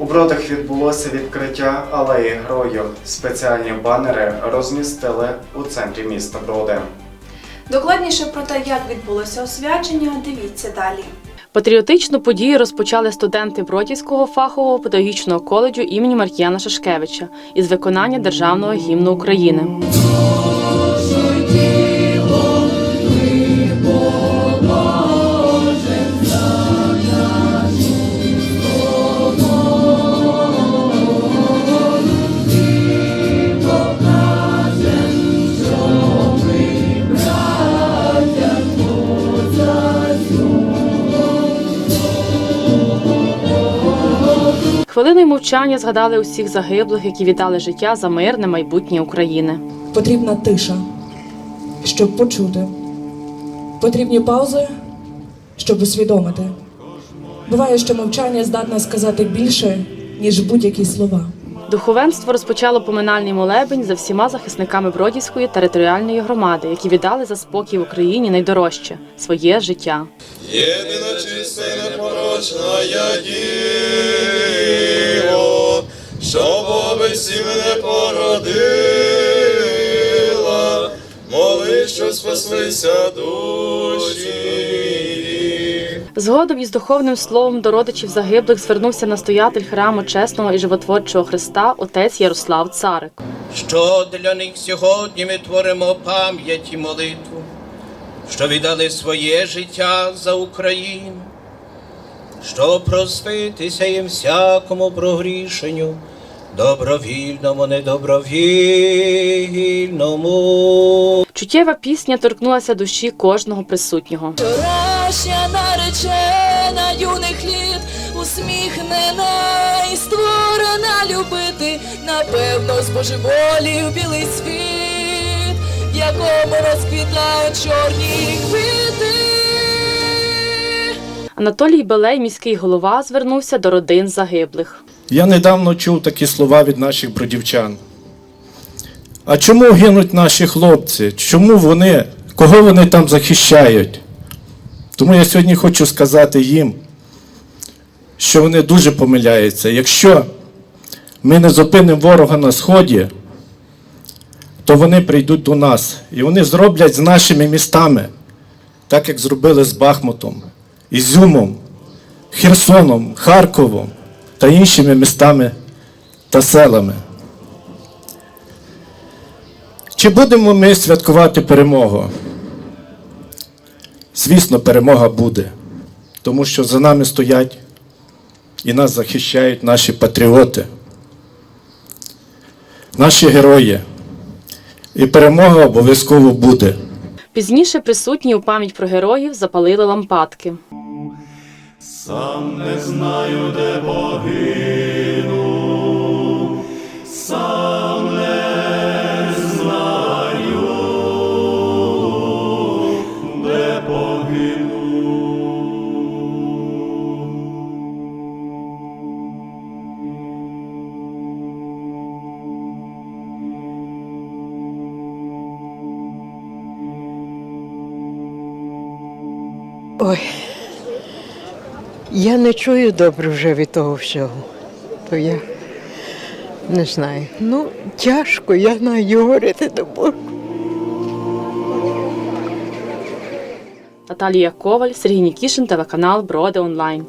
У бродах відбулося відкриття алеї героїв. Спеціальні банери розмістили у центрі міста Броди. Докладніше про те, як відбулося освячення, дивіться далі. Патріотичну подію розпочали студенти Бродівського фахового педагогічного коледжу імені Маркіяна Шашкевича із виконання державного гімну України. Хвилиною мовчання згадали усіх загиблих, які віддали життя за мирне майбутнє України. Потрібна тиша, щоб почути. Потрібні паузи, щоб усвідомити. Буває, що мовчання здатне сказати більше, ніж будь-які слова. Духовенство розпочало поминальний молебень за всіма захисниками Бродівської територіальної громади, які віддали за спокій в Україні найдорожче своє життя. Єдина чиста й непорочна я діво, що Бобесі мене породила, моли, що спаслися душі. Згодом із духовним словом до родичів загиблих звернувся настоятель храму чесного і животворчого Христа отець Ярослав Царик. що для них сьогодні ми творимо пам'ять і молитву, що віддали своє життя за Україну, щоб проститися їм всякому прогрішенню, добровільному, недобровільному. Чуттєва пісня торкнулася душі кожного присутнього. Вчорашня наречена юних літ, усміхнена і створена любити, напевно, збожеволів білий світ, в якому розквітають чорні квіти. Анатолій Белей, міський голова, звернувся до родин загиблих. Я недавно чув такі слова від наших бродівчан. А чому гинуть наші хлопці? Чому вони? Кого вони там захищають? Тому я сьогодні хочу сказати їм, що вони дуже помиляються. Якщо ми не зупинимо ворога на сході, то вони прийдуть до нас і вони зроблять з нашими містами, так як зробили з Бахмутом, Ізюмом, Херсоном, Харковом та іншими містами та селами. Чи будемо ми святкувати перемогу? Звісно, перемога буде, тому що за нами стоять і нас захищають наші патріоти, наші герої. І перемога обов'язково буде. Пізніше присутні у пам'ять про героїв запалили лампадки. Сам не знаю, де погину, Ой, я не чую добре вже від того всього. То я не знаю. Ну, тяжко, я знаю говорити не можу. Наталія Коваль, Сергій Нікішин, телеканал Броди Онлайн.